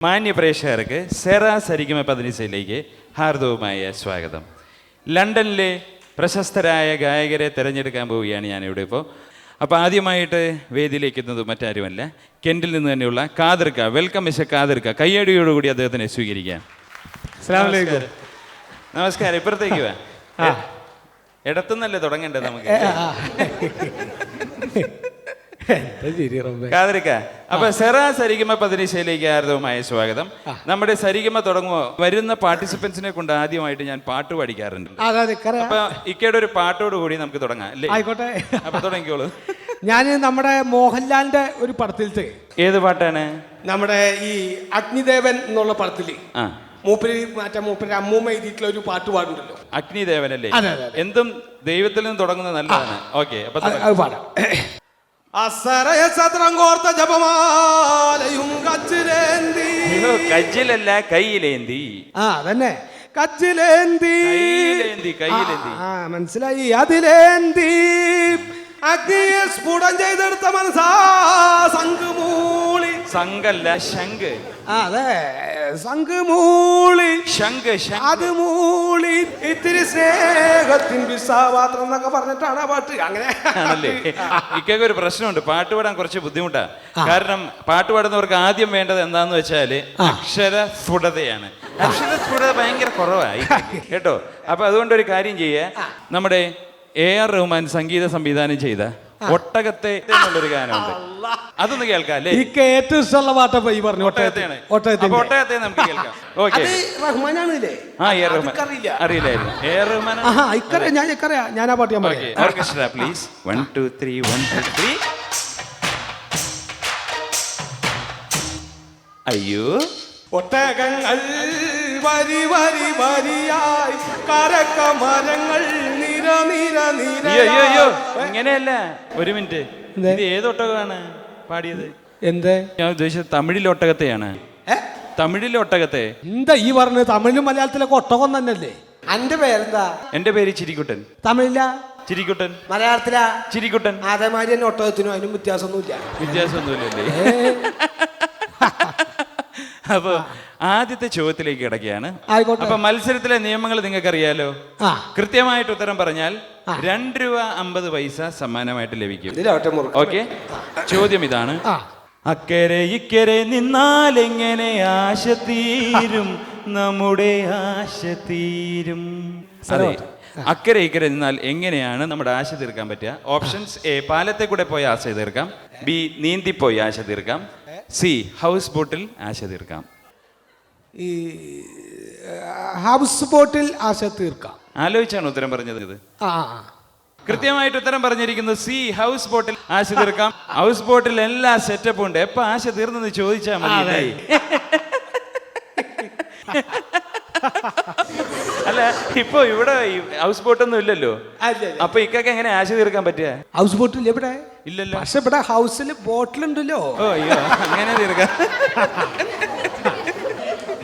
മാന്യ പ്രേക്ഷകർക്ക് സെറ സരിഗമ പതിനിസയിലേക്ക് ഹാർദവുമായ സ്വാഗതം ലണ്ടനിലെ പ്രശസ്തരായ ഗായകരെ തിരഞ്ഞെടുക്കാൻ പോവുകയാണ് ഞാനിവിടെ ഇപ്പോൾ അപ്പോൾ ആദ്യമായിട്ട് വേദിയിലേക്ക് എത്തുന്നത് മറ്റാരുമല്ല കെന്റിൽ നിന്ന് തന്നെയുള്ള കാതിർക്ക വെൽക്കം മിസ്റ്റർ കാതിർക്ക കയ്യടിയോടുകൂടി അദ്ദേഹത്തിനെ സ്വീകരിക്കാം. നമസ്കാരം. ഇപ്പുറത്തേക്ക് വാ ഇടത്തുനിന്നല്ലേ തുടങ്ങണ്ടേ നമുക്ക്. കാതിരിക്ക. അപ്പൊ സെറ സരിഗമ പതിനിശയിലേക്ക് ആർദവുമായ സ്വാഗതം. നമ്മുടെ സരിഗമ തുടങ്ങുമോ? വരുന്ന പാർട്ടിസിപ്പൻസിനെ കൊണ്ട് ആദ്യമായിട്ട് ഞാൻ പാട്ട് പഠിക്കാറുണ്ട്. അപ്പൊ ഇക്കയുടെ ഒരു പാട്ടോട് കൂടി നമുക്ക് തുടങ്ങാം അല്ലേ? ആയിക്കോട്ടെ. അപ്പൊ തുടങ്ങിക്കോളൂ. ഞാൻ നമ്മുടെ മോഹൻലാലിന്റെ ഒരു പടത്തിലത്തെ. ഏത് പാട്ടാണ്? നമ്മുടെ ഈ അഗ്നിദേവൻ എന്നുള്ള പടത്തിൽ മൂപ്പര് മറ്റേ മൂപ്പര് അമ്മൂമ്മ എഴുതിയിട്ടുള്ള ഒരു പാട്ട് പാടുണ്ടല്ലോ അഗ്നിദേവൻ അല്ലേ. എന്തും ദൈവത്തിൽ നിന്ന് തുടങ്ങുന്നത് നല്ലതാണ്. ഓക്കെ അപ്പൊ പാടാം. അസറയ സത്രം കോർത്ത ജപമാലയും കച്ചിലേന്തി. കച്ചിലല്ല കയ്യിലേന്തി. ആ അതന്നെ. കച്ചിലേന്തി. മനസ്സിലായി. അതിലേന്തി. അഗ്നിയെ സ്ഫുടം ചെയ്തെടുത്ത മനസ്സാ സംഘമൂളി സംഘല്ല ശംഖ്. അതെ. സംഘമൂളി ശംഖ് അത് മൂളി. ഇത്തിരി സ്നേഹത്തിൻ വിസാപാത്രം എന്നൊക്കെ പറഞ്ഞിട്ടാണ് ആ പാട്ട്. അങ്ങനെ. ആണല്ലേ? ഇക്കൊക്കെ ഒരു പ്രശ്നമുണ്ട്. പാട്ട് പാടാൻ കുറച്ച് ബുദ്ധിമുട്ടാ. കാരണം പാട്ട് പാടുന്നവർക്ക് ആദ്യം വേണ്ടത് എന്താന്ന് വെച്ചാൽ അക്ഷര സ്ഫുടതയാണ്. അക്ഷര സ്ഫുടത ഭയങ്കര കുറവായി കേട്ടോ? അപ്പൊ അതുകൊണ്ട് ഒരു കാര്യം ചെയ്യേ. നമ്മുടെ എ ആർ റഹ്മാൻ സംഗീത സംവിധാനം ചെയ്ത ഒട്ടകത്തെ എന്നുള്ളൊരു ഗാനമുണ്ട്. അതൊന്ന് കേൾക്കാം ഈ ഏറ്റവും ഇഷ്ടമുള്ള പാട്ടപ്പ ഈ പറഞ്ഞു ഒട്ടകത്തെയാണ്. ഒട്ടകത്തെ അപ്പൊ ഒട്ടകത്തെ നമുക്ക് കേൾക്കാം. ഓക്കെ. അത് റഹ്മാനാണില്ലേ? ആ എ ആർ റഹ്മാൻ. എനിക്കറിയില്ല. അറിയില്ലായിരുന്നു. എ ആർ റഹ്മാൻ ആഹാ ഇക്കറിയാം ഞാൻ ഇക്കറിയാം ഞാൻ ആ പാട്ട് ഞാൻ പറയാം. Orchestra please one two three one two three അയ്യോ. ഒട്ടകങ്ങൾ വരി വരി വരിയായി കരക്ക മരങ്ങൾ അയ്യോ അയ്യോ അയ്യോ. ഇങ്ങനെയല്ല. ഒരു മിനിറ്റ്. ഇത് ഏത് ഒട്ടകമാണ് പാടിയത്? എന്തേ? ഞാൻ ഉദ്ദേശിച്ചത് തമിഴിലെ ഒട്ടകത്തെയാണ്? തമിഴിലെ ഒട്ടകത്തെ. എന്താ ഈ പറഞ്ഞത്? തമിഴിലും മലയാളത്തിലൊക്കെ ഒട്ടകം തന്നെയല്ലേ? എന്റെ പേരെന്താ? എന്റെ പേര് ചിരിക്കുട്ടൻ. തമിഴില? ചിരിക്കുട്ടൻ. മലയാളത്തിലാ? ചിരിക്കുട്ടൻ. അതേമാതിരി തന്നെ ഒട്ടകത്തിനും അതിനും വ്യത്യാസമൊന്നുമില്ല. വ്യത്യാസമൊന്നുമില്ലല്ലേ? അപ്പൊ ആദ്യത്തെ ചോദ്യത്തിലേക്ക് കിടക്കുകയാണ്. അപ്പൊ മത്സരത്തിലെ നിയമങ്ങൾ നിങ്ങൾക്ക് അറിയാലോ ആ. കൃത്യമായിട്ട് ഉത്തരം പറഞ്ഞാൽ രണ്ട് രൂപ അമ്പത് പൈസ സമ്മാനമായിട്ട് ലഭിക്കും. ഓക്കെ? ചോദ്യം ഇതാണ്. അക്കരെ ഇക്കരെ നിന്നാൽ എങ്ങനെ ആശ തീരും? നമ്മുടെ ആശ തീരും. അതെ. അക്കരെ ഇക്കരെ നിന്നാൽ എങ്ങനെയാണ് നമ്മുടെ ആശ തീർക്കാൻ പറ്റുക? ഓപ്ഷൻസ് എ പാലത്തെ കൂടെ പോയി ആശ തീർക്കാം. ബി നീന്തിപ്പോയി ആശ തീർക്കാം. സി ഹൗസ് ബോട്ടിൽ ആശ തീർക്കാം. ഈ ഹൗസ് ബോട്ടിൽ ആശ തീർക്കാം. ആലോചിച്ചാണ് ഉത്തരം പറഞ്ഞത് ഇത്. ആ. കൃത്യമായിട്ട് ഉത്തരം പറഞ്ഞിരിക്കുന്നത് സി ഹൗസ് ബോട്ടിൽ ആശ തീർക്കാം. ഹൗസ് ബോട്ടിൽ എല്ലാ സെറ്റപ്പും ഉണ്ട്. എപ്പോ ആശ തീർന്നെന്ന് ചോദിച്ചാൽ മതി. അല്ല ഇപ്പൊ ഇവിടെ ഹൗസ് ബോട്ടൊന്നും ഇല്ലല്ലോ. അല്ല, അല്ല. അപ്പൊ ഇക്കൊക്കെ എങ്ങനെ ആശ തീർക്കാൻ പറ്റുക? ഹൗസ് ബോട്ടിൽ എവിടെ? ഇല്ലല്ലോ. പക്ഷെ ഇവിടെ ഹൗസിൽ ബോട്ടിലുണ്ടല്ലോ ഓ അയ്യോ അങ്ങനെ തീർക്കാം.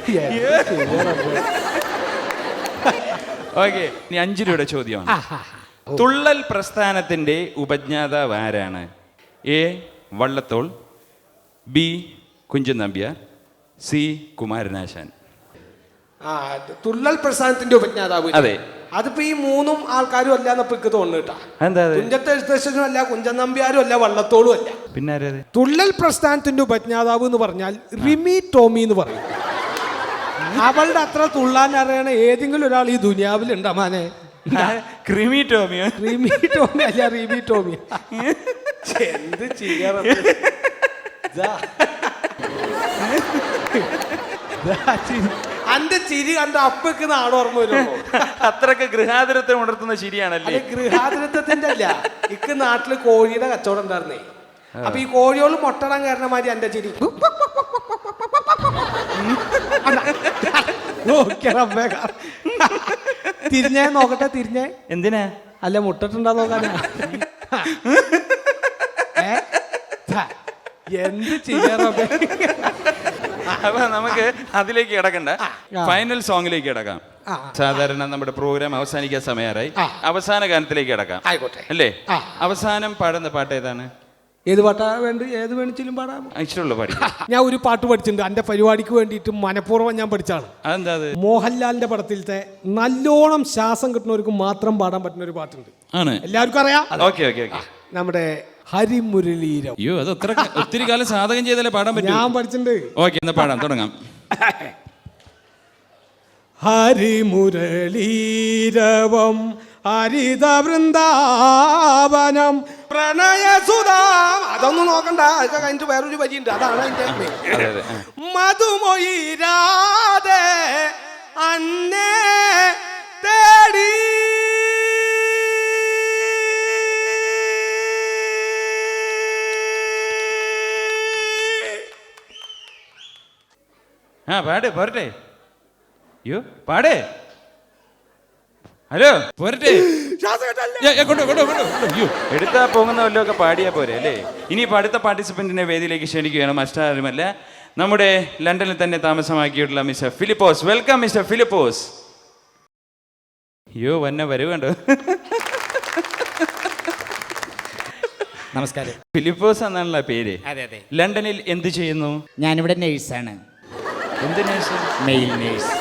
ഓക്കെ ഇനി അഞ്ചു രൂപയുടെ ചോദ്യമാണ്. തുള്ളൽ പ്രസ്ഥാനത്തിന്റെ ഉപജ്ഞാതാവ് ആരാണ്? A Vallathol B Kunchan Nambiar C Kumaranasan. ആ ഇത് തുള്ളൽ പ്രസ്ഥാനത്തിന്റെ ഉപജ്ഞാതാവ് അതെ. അതിപ്പോ ഈ മൂന്നും ആൾക്കാരും അല്ല എന്നപ്പോ എനിക്ക് തോന്നുന്നു കുഞ്ചത്തെ എഴുത്തച്ഛനും അല്ല കുഞ്ചൻ നമ്പ്യാരും അല്ല വള്ളത്തോളും അല്ല. പിന്നെ തുള്ളൽ പ്രസ്ഥാനത്തിന്റെ ഉപജ്ഞാതാവ് എന്ന് പറഞ്ഞാൽ റിമി ടോമി എന്ന് പറയും. അവളുടെ അത്ര തുള്ളാൻ അറിയണ ഏതെങ്കിലും ഒരാൾ ഈ ദുനിയാവിൽ ഉണ്ടാമാനെ ക്രിമി ടോമിയോ? റിമി ടോമി അല്ല റിമി ടോമി. എന്ത് ചെയ്യാറ അന്റെ ചിരി കണ്ട അപ്പക്ക് നാട് ഓർമ്മ വരുമോ? അത്രയ്ക്ക് ഗൃഹാതുരത്തെ ഉണർത്തുന്ന ശരിയാണല്ലേ ഗൃഹാതിരത്വത്തിന്റെ അല്ല. ഇക്ക് നാട്ടിൽ കോഴിയുടെ കച്ചവടം ഉണ്ടായിരുന്നേ. അപ്പൊ ഈ കോഴിയോട് മുട്ടടാൻ കാരണം മാതിരി എന്റെ ചിരി. തിരിഞ്ഞേ നോക്കട്ടെ തിരിഞ്ഞേ. എന്തിനാ? അല്ല മുട്ടിട്ടുണ്ടോ നോക്കാനാ ഏ? എന്ത് ചെയ്യാ റബ്ബേ? അപ്പൊ നമുക്ക് അതിലേക്ക് കിടക്കണ്ട. ഫൈനൽ സോങ്ങിലേക്ക് കിടക്കാം. സാധാരണ നമ്മുടെ പ്രോഗ്രാം അവസാനിക്കാൻ സമയമായി അവസാന ഗാനത്തിലേക്ക് കിടക്കാം. ആയിക്കോട്ടെ. അല്ലേ? അവസാനം പാടുന്ന പാട്ട് ഏതാണ്? ഏത് പാട്ടാ വേണ്ട ഏത് വേണിച്ചിലും പാടാം. ഇഷ്ടമുള്ള പാടി ഞാൻ ഒരു പാട്ട് പഠിച്ചിട്ടുണ്ട്. എന്റെ പരിപാടിക്ക് വേണ്ടിയിട്ട് മനഃപൂർവം ഞാൻ പഠിച്ചാണ് അതെന്താ മോഹൻലാലിന്റെ പടത്തിലത്തെ നല്ലോണം ശ്വാസം കിട്ടുന്നവർക്ക് മാത്രം പാടാൻ പറ്റുന്ന ഒരു പാട്ടുണ്ട്. ആണ്. എല്ലാവർക്കും അറിയാം? Okay okay okay. നമ്മുടെ ഹരിമുരളീരം. അയ്യോ അത് അത്ര ഒത്തിരി കാലം സാധകം ചെയ്തല്ലേ പാടാൻ പറ്റും. ഞാൻ പഠിച്ചിട്ടുണ്ട്. ഓക്കെ എന്നാ പാടാം തുടങ്ങാം. ഹരിമുരളീരവം ഹരിത വൃന്ദാവനം പ്രണയസുധാം അതൊന്നും നോക്കണ്ട അതൊക്കെ കഴിഞ്ഞിട്ട് വേറൊരു വരിയുണ്ട്. അതാണ് അതെ അതെ. മധുമൊയിരാതെ അന്നേ തേടി ആ പാട് പോരട്ടെ. അയ്യോ പാടേ. ഹലോ പോരട്ടെ. കൊണ്ടോ, കൊണ്ടോ, കൊണ്ടോ, കൊണ്ടോ. അയ്യോ എടുത്താ പോകുന്ന വല്ലതൊക്കെ പാടിയാ പോരെ അല്ലേ? ഇനിയിപ്പോൾ അടുത്ത പാർട്ടിസിപ്പന്റിനെ വേദിയിലേക്ക് ക്ഷണിക്കുകയാണ് മറ്റാരുമല്ല. നമ്മുടെ ലണ്ടനിൽ തന്നെ താമസമാക്കിയിട്ടുള്ള mister Philipose. Welcome mister Philipose. അയ്യോ വന്നെ വരുവേണ്ടോ? നമസ്കാരം. ഫിലിപ്പോസ് എന്നാണല്ലോ പേര്. അതെ അതെ. ലണ്ടനിൽ എന്ത് ചെയ്യുന്നു? ഞാനിവിടെ നേഴ്സാണ് എന്ത് നേഴ്സ് മെയിൽ നേഴ്സ്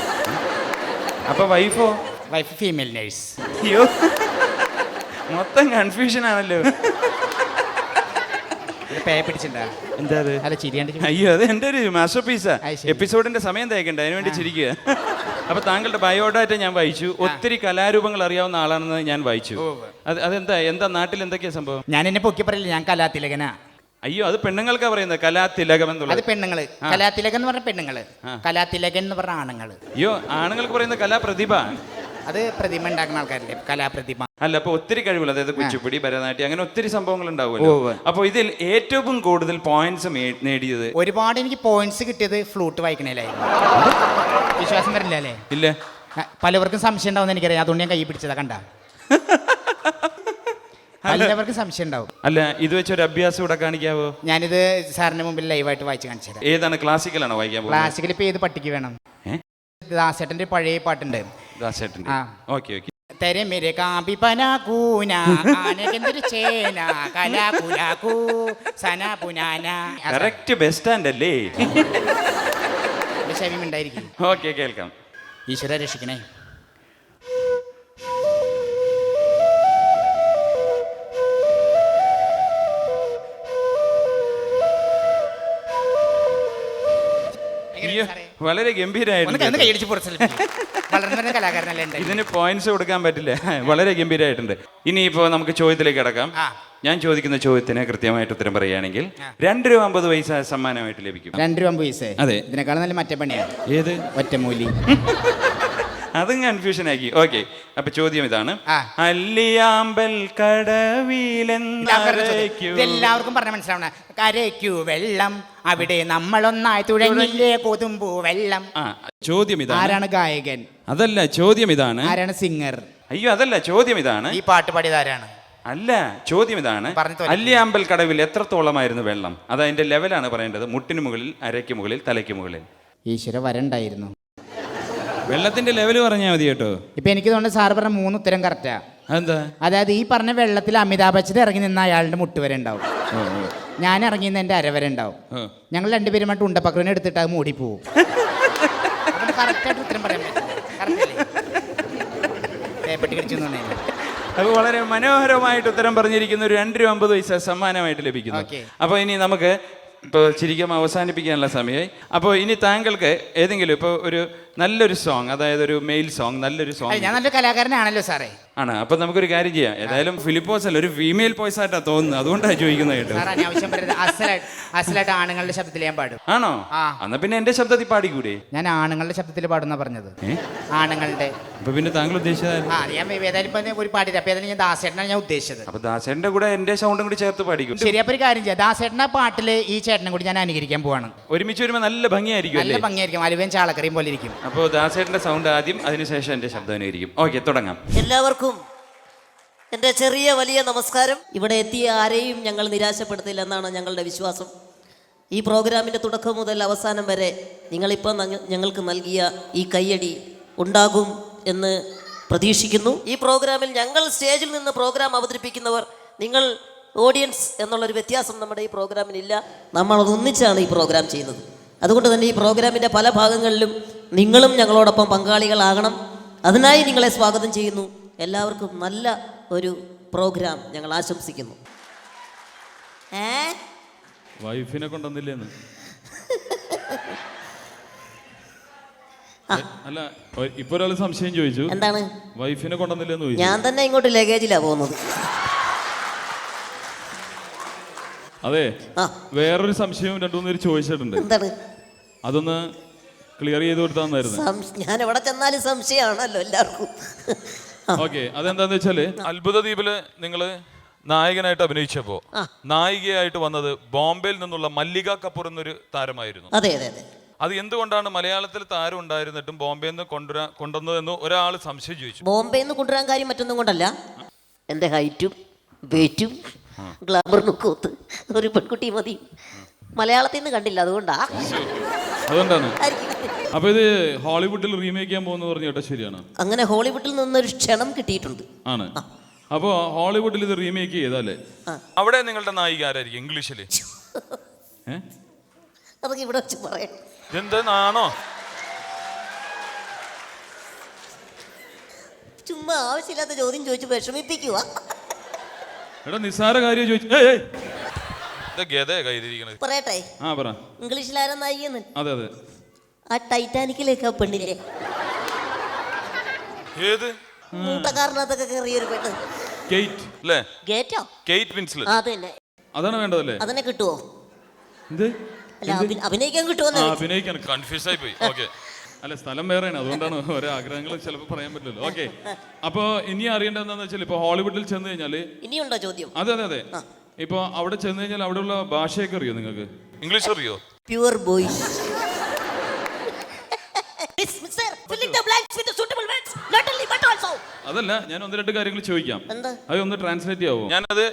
അപ്പൊ വൈഫോ വൈഫ് ഫീമെയിൽ നേഴ്സ് അയ്യോ. മൊത്തം കൺഫ്യൂഷൻ ആണല്ലോ. എന്താ അത്? അയ്യോ അത് എന്റെ ഒരു മാസ്റ്റർ പീസാ എപ്പിസോഡിന്റെ സമയം തേക്കണ്ട അതിനു വേണ്ടി ചിരിക്കുക. അപ്പൊ താങ്കളുടെ ബയോഡാറ്റ ഞാൻ വായിച്ചു. ഒത്തിരി കലാരൂപങ്ങൾ അറിയാവുന്ന ആളാണെന്ന് ഞാൻ വായിച്ചു. അത് അതെന്താ? എന്താ നാട്ടിൽ എന്തൊക്കെയാ സംഭവം? ഞാൻ എന്നെ പൊക്കി പറയില്ല ഞാൻ കലാതിലകനാ. അയ്യോ അത് പെണ്ണുങ്ങൾക്കാ പറയുന്നത്. കലാതിലകം അത് എന്നുള്ളത് പെണ്ണുങ്ങൾ കലാതിലകം എന്ന് പറഞ്ഞ പെണ്ണുങ്ങൾ. കലാതിലകൻ എന്ന് പറഞ്ഞ ആണുങ്ങൾ. അയ്യോ ആണുങ്ങൾക്ക് പറയുന്ന കലാപ്രതിഭ. അത് പ്രതിമ ഉണ്ടാക്കുന്ന ആൾക്കാരില്ലേ? കലാപ്രതിമ. അല്ല അപ്പൊ ഒത്തിരി കഴിവുകൾ അതായത് കുച്ചിപ്പുടി ഭരതനാട്യം അങ്ങനെ ഒത്തിരി സംഭവങ്ങൾ ഉണ്ടാവുമല്ലോ. അപ്പൊ ഇതിൽ ഏറ്റവും കൂടുതൽ പോയിന്റ്സ് നേടിയത്? ഒരുപാട് എനിക്ക് പോയിന്റ്സ് കിട്ടിയത് ഫ്ലൂട്ട് വായിക്കണേലായിരുന്നു വിശ്വാസം വരില്ല അല്ലേ? ഇല്ല. പലവർക്കും സംശയം ഉണ്ടാവും എനിക്കറിയാം. അതുകൊണ്ട് ഞാൻ കൈ പിടിച്ചതാ കണ്ട. പലവർക്കും സംശയം ഉണ്ടാവും അല്ല ഇത് വെച്ച് ഒരു അഭ്യാസം ഇവിടെ കാണിക്കാവോ? ഞാനിത് സാറിന്റെ മുമ്പിൽ ലൈവായിട്ട് വായിച്ച് കാണിച്ചു തരാം. ഏതാണ് ക്ലാസിക്കലാണോ വായിക്കാൻ പോകുന്നത്? ക്ലാസിക്കൽ ഇപ്പൊ ഏത് പട്ടിക്ക് വേണം? ദാസേട്ടന്റെ പഴയ പാട്ടുണ്ട്. ദാസേട്ടന്റെ. ആ. Okay okay. തെരെ മേരെ കാമ്പി പന കൂന ആനക്കെന്തൊരു ചേന കല കുലാക്കൂ സന പുനാന. കറക്റ്റ് ബസ് സ്റ്റാൻഡ് അല്ലേ? ശവ്യം ഉണ്ടായിരിക്കും. ഓക്കെ കേൾക്കാം. ഈശ്വര രക്ഷിക്കണേ. അയ്യോ വളരെ ഗംഭീരായിട്ടുണ്ട് ഗംഭീരമായിട്ടുണ്ട് കൈയടിച്ച് വളർന്നു കലാകാരനല്ലേ ഇതിന് പോയിന്റ്സ് കൊടുക്കാൻ പറ്റില്ല. വളരെ ഗംഭീരമായിട്ടുണ്ട് ഇപ്പോ നമുക്ക് ചോദ്യത്തിലേക്ക് കടക്കാം. ഞാൻ ചോദിക്കുന്ന ചോദ്യത്തിന് കൃത്യമായിട്ട് ഉത്തരം പറയുകയാണെങ്കിൽ രണ്ട് രൂപ അമ്പത് പൈസ സമ്മാനമായിട്ട് ലഭിക്കും. രണ്ട് രൂപ പൈസ. അതെ. ഇതിനേക്കാളും നല്ല മറ്റേ പണിയാണ് ഏത്? ഒറ്റമൂലി. അതും കൺഫ്യൂഷൻ ആക്കി. ഓക്കെ അപ്പൊ ചോദ്യം ഇതാണ്. അല്ലിയാമ്പൽ എല്ലാവർക്കും പറഞ്ഞ മനസ്സിലാവണ. കരയ്ക്കു വെള്ളം. അവിടെ നമ്മളൊന്നായി തുഴഞ്ഞില്ലേ കൊതുമ്പു വെള്ളം. ചോദ്യം ഇതാണ്. ആരാണ് ഗായകൻ? അതല്ല ചോദ്യം ഇതാണ്. ആരാണ് സിംഗർ? അയ്യോ അതല്ല ചോദ്യം ഇതാണ്. ഈ പാട്ട് പാടിയത് ആരാണ്? അല്ല ചോദ്യം ഇതാണ്. അല്ലിയാമ്പൽ കടവിൽ എത്രത്തോളമായിരുന്നു വെള്ളം? അത് അതിന്റെ ലെവലാണ് പറയേണ്ടത്. മുട്ടിന് മുകളിൽ അരയ്ക്ക് മുകളിൽ തലയ്ക്ക് മുകളിൽ. ഈശ്വര വരണ്ടായിരുന്നു. വെള്ളത്തിന്റെ ലെവൽ പറഞ്ഞാൽ മതി കേട്ടോ. ഇപ്പൊ എനിക്ക് തോന്നുന്നു സാർ പറഞ്ഞ മൂന്ന് ഉത്തരം കറക്റ്റാ അതെന്താ? അതായത് ഈ പറഞ്ഞ വെള്ളത്തിൽ അമിതാഭ് ബച്ചൻ ഇറങ്ങി നിന്ന അയാളുടെ മുട്ട് വരെ ഉണ്ടാവും. ഞാൻ ഇറങ്ങി നിന്ന് എന്റെ അരവരെ ഉണ്ടാവും. ഞങ്ങൾ രണ്ടുപേരും ആയിട്ട് ഉണ്ടപ്പക്രനെ എടുത്തിട്ട് അത് മൂടി പോവും. കറക്റ്റായിട്ട് ഉത്തരം പറയാൻ പറ്റും. Correct അല്ലേ? പേപ്പട്ടി കടിച്ചു അപ്പൊ വളരെ മനോഹരമായിട്ട് ഉത്തരം പറഞ്ഞിരിക്കുന്ന ഒരു രണ്ട് രൂപ അമ്പത് പൈസ സമ്മാനമായിട്ട് ലഭിക്കുന്നു. അപ്പൊ അപ്പോൾ ഇനി നമുക്ക് ഇപ്പോൾ ശരിക്കും അവസാനിപ്പിക്കാനുള്ള സമയമായി. അപ്പോൾ ഇനി താങ്കൾക്ക് ഏതെങ്കിലും ഇപ്പോൾ ഒരു നല്ലൊരു സോങ് അതായത് ഒരു മെയിൽ സോങ് നല്ലൊരു സോങ് ഞാൻ നല്ലൊരു കലാകാരനാണല്ലോ സാറേ. ആണ്. അപ്പം നമുക്കൊരു കാര്യം ചെയ്യാം. ഏതായാലും ഫിലിപ്പോസ് അല്ല ഒരു ഫീമെയിൽ വോയിസ് ആയിട്ടാണ് തോന്നുന്നത്. അതുകൊണ്ടാണ് ചോദിക്കുന്നത് കേട്ടോ. സാർ അനാവശ്യം പറയുന്നത് അസലായിട്ട് അസലായിട്ട് ആണുങ്ങളുടെ ശബ്ദത്തിൽ ഞാൻ പാടും. ആണോ? ആ. എന്നാ പിന്നെ എന്റെ ശബ്ദത്തിൽ പാടിക്കൂടെ? ഞാൻ ആണുങ്ങളുടെ ശബ്ദത്തിൽ പാടുന്ന പറഞ്ഞത്. ഏ? ആണുങ്ങളുടെ. അപ്പൊ പിന്നെ താങ്കൾ ഉദ്ദേശിച്ചത് ആ അത് ഞാൻ ഏതായാലും ഇപ്പൊ ഒരു പാടില്ല അപ്പൊ ഏതായാലും ഞാൻ ദാസേട്ടനാണ് ഞാൻ ഉദ്ദേശിച്ചത്. അപ്പൊ ദാസേട്ടന്റെ കൂടെ എന്റെ സൗണ്ടും കൂടി ചേർത്ത് പാടിക്കും. ശരി അപ്പൊ ഒരു കാര്യം ചെയ്യാം. ദാസേട്ടനെ പാട്ടിൽ ഈ ചേട്ടനെ കൂടി ഞാൻ അനുകരിക്കാൻ പോവാണ്. ഒരുമിച്ച് വരുമ്പോ നല്ല ഭംഗിയായിരിക്കും നല്ല അല്ലേ? ഭംഗിയായിരിക്കും. അലുവയും ചാളക്കറിയും പോലെ ഇരിക്കും. അപ്പോൾ ദാസേട്ടന്റെ സൗണ്ട് ആദ്യം അതിനുശേഷം എന്റെ ശബ്ദം അനുകരിക്കും. ഓക്കെ തുടങ്ങാം. എല്ലാവർക്കും എന്റെ ചെറിയ വലിയ നമസ്കാരം. ഇവിടെ എത്തിയ ആരെയും ഞങ്ങൾ നിരാശപ്പെടുത്തില്ല എന്നാണ് ഞങ്ങളുടെ വിശ്വാസം. ഈ പ്രോഗ്രാമിന്റെ തുടക്കം മുതൽ അവസാനം വരെ നിങ്ങളിപ്പോൾ നങ്ങ- ഞങ്ങൾക്ക് നൽകിയ ഈ കയ്യടി ഉണ്ടാകും എന്ന് പ്രതീക്ഷിക്കുന്നു. ഈ പ്രോഗ്രാമിൽ ഞങ്ങൾ സ്റ്റേജിൽ നിന്ന് പ്രോഗ്രാം അവതരിപ്പിക്കുന്നവർ നിങ്ങൾ ഓഡിയൻസ് എന്നുള്ളൊരു വ്യത്യാസം നമ്മുടെ ഈ പ്രോഗ്രാമിനില്ല. നമ്മൾ ഒന്നിച്ചാണ് ഈ പ്രോഗ്രാം ചെയ്യുന്നത്. അതുകൊണ്ട് തന്നെ ഈ പ്രോഗ്രാമിന്റെ പല ഭാഗങ്ങളിലും നിങ്ങളും ഞങ്ങളോടൊപ്പം പങ്കാളികളാകണം. അതിനായി നിങ്ങളെ സ്വാഗതം ചെയ്യുന്നു. എല്ലാവർക്കും നല്ല ഒരു പ്രോഗ്രാം ഞങ്ങൾ ആശംസിക്കുന്നു. ഏ? വൈഫിനെ കൊണ്ടുവന്നില്ലേന്ന്. അല്ല ഇപ്പൊ ഒരാൾ സംശയം ചോദിച്ചു. എന്താണ്? വൈഫിനെ കൊണ്ടുവന്നില്ലെന്ന് ചോദിച്ചു. ഞാൻ തന്നെ ഇങ്ങോട്ട് ലഗേജിലാ പോകുന്നത്. അതെ വേറൊരു സംശയവും രണ്ടു മൂന്ന് പേര് ചോദിച്ചിട്ടുണ്ട്. എന്താണ്? അതൊന്ന് ക്ലിയർ ചെയ്ത് കൊടുത്താന്നായിരുന്നു ഞാൻ എവിടെ ചെന്നാലും സംശയമാണല്ലോ എല്ലാവർക്കും. ഓക്കെ അതെന്താന്ന് വെച്ചാൽ അത്ഭുത ദ്വീപിൽ നിങ്ങൾ നായകനായിട്ട് അഭിനയിച്ചപ്പോ നായികയായിട്ട് വന്നത് ബോംബെയിൽ നിന്നുള്ള മല്ലിക കപൂർ എന്നൊരു താരമായിരുന്നു. അതെ അതെ അതെ. അത് എന്തുകൊണ്ടാണ് മലയാളത്തിൽ താരം ഉണ്ടായിരുന്നിട്ടും ബോംബെയിൽ നിന്ന് കൊണ്ടുവരാ കൊണ്ടുവന്നതെന്ന് ഒരാൾ സംശയം ചോദിച്ചു? ബോംബെ നിന്ന് കൊണ്ടുവരാൻ കാര്യം മറ്റൊന്നും കൊണ്ടല്ല. എന്റെ ഹൈറ്റും വെയിറ്റും ഗ്ലാമറിനും ഒത്ത് ഒരു പെൺകുട്ടി മതി. മലയാളത്തിൽ നിന്ന് കണ്ടില്ല അതുകൊണ്ടാ. അതുകൊണ്ടാണ്. അപ്പൊ ഇത് ഹോളിവുഡിൽ റീമേക്ക് ചെയ്യാൻ പോകുന്ന പറഞ്ഞു കേട്ടോ ശരിയാണ്. അങ്ങനെ ഹോളിവുഡിൽ നിന്നൊരു ക്ഷണം കിട്ടിയിട്ടുണ്ട്. ആണ്. അപ്പോ ഹോളിവുഡിൽ ഇത് റീമേക്ക് ചെയ്താലേ. അവിടെ നിങ്ങളുടെ നായിക ആരായിരിക്കും? ഇംഗ്ലീഷിൽ. അതൊക്കെ ഇവിടെ വെച്ച് പറയാം. ഇതെന്താണോ ചുമ്മാ ആവശ്യമില്ലാത്ത ചോദ്യം ചോദിച്ച് വിഷമിപ്പിക്കുക എടാ നിസ്സാര കാര്യം ചോദിച്ചു പറയട്ടെ. ആ പറ. ഇംഗ്ലീഷിലാരാ നായികന്ന് അതെ അതെ. ആ ടൈറ്റാനിക്കിലേക്ക് ആ പെണ്ണില്ലേ? ഏത്? മൂട്ടക്കാരനകത്തൊക്കെ കയറിയൊരു പെണ്ണ്. ഗേറ്റ് അല്ലേ? ഗേറ്റോ? ഗേറ്റ് വിൻസ്ലെറ്റ് ആ, അത് തന്നെ അതാണ് വേണ്ടതല്ലേ? അതന്നെ കിട്ടുവോ? എന്ത്? അല്ല അഭി- അഭിനയിക്കാൻ ആ അഭിനയിക്കാൻ കൺഫ്യൂസ് ആയി പോയി. ഓക്കെ അല്ല സ്ഥലം വേറെയാണ്. അതുകൊണ്ടാണ് ഓരോ ആഗ്രഹങ്ങൾ ചിലപ്പോൾ പറയാൻ പറ്റില്ലല്ലോ. ഓക്കെ അപ്പൊ ഇനി അറിയേണ്ടത് എന്താണെന്ന് വെച്ചാൽ ഇപ്പൊ ഹോളിവുഡിൽ ചെന്ന് കഴിഞ്ഞാൽ ഇനിയുണ്ടോ ചോദ്യം? അതെ അതെ അതെ. ഇപ്പൊ അവിടെ ചെന്ന് കഴിഞ്ഞാൽ അവിടെയുള്ള ഭാഷയൊക്കെ അറിയോ നിങ്ങൾക്ക്? ഇംഗ്ലീഷ് അറിയോ? പ്യുവർ ബോയ് അതല്ല ഞാൻ ഒന്ന് രണ്ട് കാര്യങ്ങൾ ചോദിക്കാം. അത് ഒന്ന് ട്രാൻസ്ലേറ്റ് ചെയ്യാവോ? ഞാനത്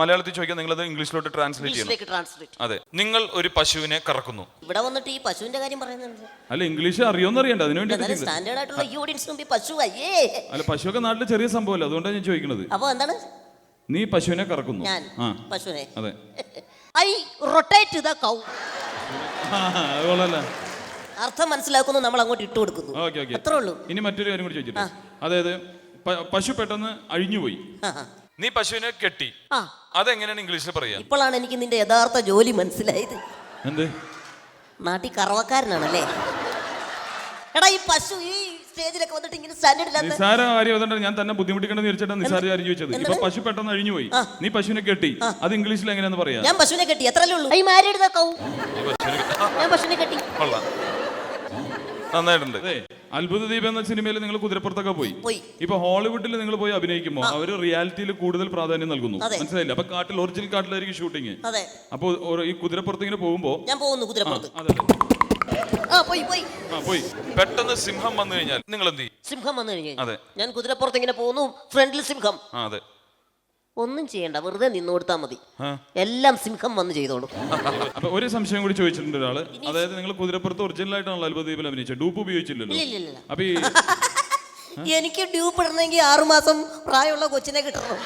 മലയാളത്തിൽ ചോദിക്കാം നിങ്ങളത് ഇംഗ്ലീഷിലോട്ട് ട്രാൻസ്ലേറ്റ് ചെയ്യണം. ഇംഗ്ലീഷിലേക്ക് ട്രാൻസ്ലേറ്റ് അതെ നിങ്ങൾ ഒരു പശുവിനെ കറക്കുന്നു. ഇവിടെ വന്നിട്ട് ഈ പശുവിന്റെ കാര്യം പറയുന്നുണ്ട്. അല്ല ഇംഗ്ലീഷ് അറിയോന്ന് അറിയണ്ട അതിനു വേണ്ടി സ്റ്റാൻഡേർഡ് ആയിട്ടുള്ള ഈ ഓഡിയൻസ് മുമ്പിൽ പശു അയ്യേ അല്ല പശുവൊക്കെ നാട്ടിൽ ചെറിയ സംഭവമല്ല അതുകൊണ്ടാണ് ഞാൻ ചോദിക്കുന്നത് അപ്പോൾ എന്താണ്? നീ പശുവിനെ കറക്കുന്നു. ഞാൻ പശുവിനെ. അതെ. ഐ റൊട്ടേറ്റ് ദ കൗ അർത്ഥം മനസ്സിലാക്കുന്നു നമ്മൾ അങ്ങോട്ട് ഇട്ട് കൊടുക്കുന്നു ഓക്കെ ഓക്കെ. അത്രേ ഉള്ളൂ. ഇനി മറ്റൊരു കാര്യം കൂടി ചോദിച്ചിട്ട്. അതായത് പശു പെട്ടെന്ന് അഴിഞ്ഞുപോയി. നീ പശുവിനെ കെട്ടി. ആ. അതെങ്ങനെയാണ് ഇംഗ്ലീഷിൽ പറയാ? ഇപ്പോഴാണ് എനിക്ക് നിന്റെ യഥാർത്ഥ ജോലി മനസ്സിലായത്. എന്ത്? നാട്ടിൽ കറവക്കാരനാണല്ലേ? എടാ ഈ പശു ഈ സ്റ്റേജിലൊക്കെ വന്നിട്ട് ഇങ്ങനെ സ്റ്റാൻഡേർഡ് ഇല്ലാത്ത നിസ്സാര കാര്യം അതുകൊണ്ട് ഞാൻ തന്നെ ബുദ്ധിമുട്ടിക്കണ്ടെന്ന് വിചാരിച്ചിട്ടാണ് നിസാര കാര്യം ചോദിച്ചത്. ഇപ്പൊ പശു പെട്ടെന്ന് അഴിഞ്ഞുപോയി. നീ പശുവിനെ കെട്ടി. അത് ഇംഗ്ലീഷിൽ എങ്ങനെയാന്ന് പറയാ? ഞാൻ പശുവിനെ കെട്ടി. എത്രയല്ലേ ഉള്ളൂ. ഐ മാരിഡ് ദ കൗ ഞാൻ പശുവിനെ കെട്ടി. കൊള്ളാം. നന്നായിട്ടുണ്ട്. അതെ. അത്ഭുത ദീപം എന്ന സിനിമയിൽ നിങ്ങൾ കുതിരപ്പുറത്തൊക്കെ പോയി. പോയി. ഇപ്പൊ ഹോളിവുഡിൽ നിങ്ങൾ പോയി അഭിനയിക്കുമ്പോൾ അവർ റിയാലിറ്റിയിൽ കൂടുതൽ പ്രാധാന്യം നൽകുന്നു. അതെ. മനസ്സിലായില്ല? അപ്പൊ കാട്ടിൽ ഒറിജിനൽ കാട്ടിലായിരിക്കും ഷൂട്ടിങ്. അതെ. അപ്പൊ ഒരു- ഈ കുതിരപ്പുറത്ത് ഇങ്ങനെ പോകുമ്പോ ഞാൻ പോകുന്നു കുതിരപ്പുറത്ത്. അതെ ആ പോയി പോയി. ആ പോയി. പെട്ടെന്ന് സിംഹം വന്നു കഴിഞ്ഞാൽ നിങ്ങൾ എന്ത് ചെയ്യും? സിംഹം വന്നു കഴിഞ്ഞാൽ അതെ. ഞാൻ കുതിരപ്പുറത്ത് ഇങ്ങനെ പോകുന്നു ഫ്രണ്ടിൽ സിംഹം. ആ അതെ. ഒന്നും ചെയ്യണ്ട വെറുതെ നിന്ന് കൊടുത്താൽ മതി. എല്ലാം സിംഹം വന്ന് ചെയ്തോളും. അപ്പൊ ഒരു സംശയം കൂടി ചോദിച്ചിട്ടുണ്ട് ഒരാൾ. അതായത് നിങ്ങൾ കുതിരപ്പുറത്ത് ഒറിജിനൽ ആയിട്ടാണല്ലോ അത്ഭുതീപിൽ അഭിനയിച്ചത്. ഡൂപ്പ് ഉപയോഗിച്ചില്ലല്ലോ. അപ്പൊ ഈ എനിക്ക് ഡ്യൂപ്പ് ഇടണമെങ്കിൽ ആറുമാസം പ്രായമുള്ള കൊച്ചിനെ കിട്ടണം.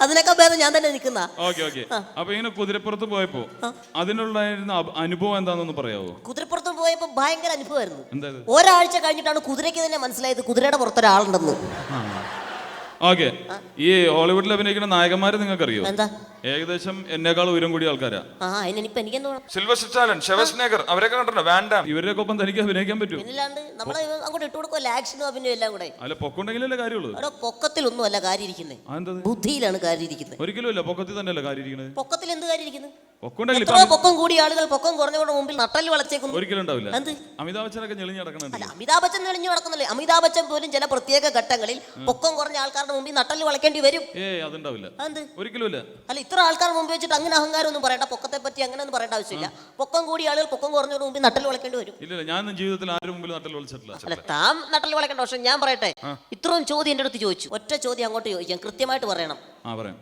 അതിനൊക്കെ ഭേദം ഞാൻ തന്നെ നിൽക്കുന്ന ഓക്കെ ഓക്കെ. അപ്പൊ ഇങ്ങനെ കുതിരപ്പുറത്ത് പോയപ്പോ അഭ- അനുഭവം എന്താണെന്ന് പറയാവോ? കുതിരപ്പുറത്ത് പോയപ്പോൾ ഭയങ്കര അനുഭവമായിരുന്നു. ഒരാഴ്ച കഴിഞ്ഞിട്ടാണ് കുതിരയ്ക്ക് തന്നെ മനസ്സിലായത് കുതിരയുടെ പുറത്തൊരാളുണ്ടെന്ന്. ഓക്കെ ഈ ഹോളിവുഡിൽ അഭിനയിക്കുന്ന നായകന്മാരെ നിങ്ങൾക്ക് അറിയോ എന്താ? ഏകദേശം എന്നേക്കാൾ ഉയരം കൂടിയ ആൾക്കാരാ. ആ അതിനിപ്പോ എനിക്കെന്ത് സിൽവർ സ്റ്റാലൻ ഷെവസ്നേഗർ അവരൊക്കെ വേണ്ട ഇവരുടെ ഒപ്പം തനിക്ക് അഭിനയിക്കാൻ പറ്റും നമ്മൾ അങ്ങോട്ട് ഇട്ട് കൊടുക്കുമല്ലോ ആക്ഷനും അഭിനയം എല്ലാം കൂടെ. അല്ല പൊക്കുണ്ടെങ്കിലല്ലേ കാര്യമുള്ളൂ അവിടെ പൊക്കത്തിലൊന്നും അല്ല കാര്യം ഇരിക്കുന്നത് ബുദ്ധിയിലാണ് കാര്യം ഇരിക്കുന്നത് ഒരിക്കലും ഇല്ല പൊക്കത്തിൽ തന്നെയല്ലേ കാര്യം ഇരിക്കുന്നത് പൊക്കത്തിൽ എന്ത് കാര്യം ഇരിക്കുന്നത് എത്രയോ പൊക്കം കൂടിയ ആളുകൾ പൊക്കം കുറഞ്ഞവരുടെ മുമ്പിൽ നട്ടൽ വളച്ചേക്കുന്നു. ഒരിക്കലും ഉണ്ടാവില്ല. എന്ത്? അമിതാഭ് ബച്ചനൊക്കെ ഞെളിഞ്ഞ് നടക്കണുണ്ട് അല്ല അമിതാഭ് ബച്ചൻ തെളിഞ്ഞു നടക്കുന്നില്ലേ. അമിതാഭ് ബച്ചൻ പോലും ചില പ്രത്യേക ഘട്ടങ്ങളിൽ പൊക്കം കുറഞ്ഞ ആൾക്കാരുടെ മുമ്പിൽ നട്ടൽ വളയ്ക്കേണ്ടി വരും. ഏ അതുണ്ടാവില്ല. എന്ത് ഒരിക്കലും ഇല്ല. അല്ല ഇത്ര ആൾക്കാർ മുമ്പ് വെച്ചിട്ട് അങ്ങനെ അഹങ്കാരം ഒന്നും പറയണ്ട. പൊക്കത്തെ പറ്റി അങ്ങനെ ഒന്നും പറയേണ്ട ആവശ്യമില്ല. പൊക്കം കൂടിയ ആളുകൾ പൊക്കം കുറഞ്ഞവരുടെ മുമ്പിൽ നട്ടൽ വളയ്ക്കേണ്ടി വരും. ഇല്ല ഞാൻ ജീവിതത്തിൽ ആരും മുമ്പിൽ നട്ടൽ വളച്ചിട്ടില്ല അല്ല താൻ നട്ടൽ വളയ്ക്കേണ്ട പക്ഷെ ഞാൻ പറയട്ടെ. ഇത്രയും ചോദ്യം എന്റെ അടുത്ത് ചോദിച്ചു. ഒറ്റ ചോദ്യം അങ്ങോട്ട് ചോദിക്കാം. കൃത്യമായിട്ട് പറയണം. ആ പറയാം.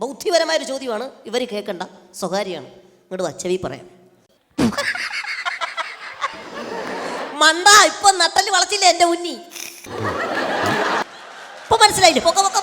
ബൗദ്ധിപരമായ ഒരു ചോദ്യമാണ്. ഇവർ കേൾക്കണ്ട സ്വകാര്യമാണ് ഇങ്ങോട്ട് വച്ചവി പറയാം. മണ്ട ഇപ്പൊ നട്ടൽ വളച്ചില്ലേ എന്റെ ഉന്നി ഇപ്പൊ മനസ്സിലായില്ലേ? പൊക്ക പൊക്ക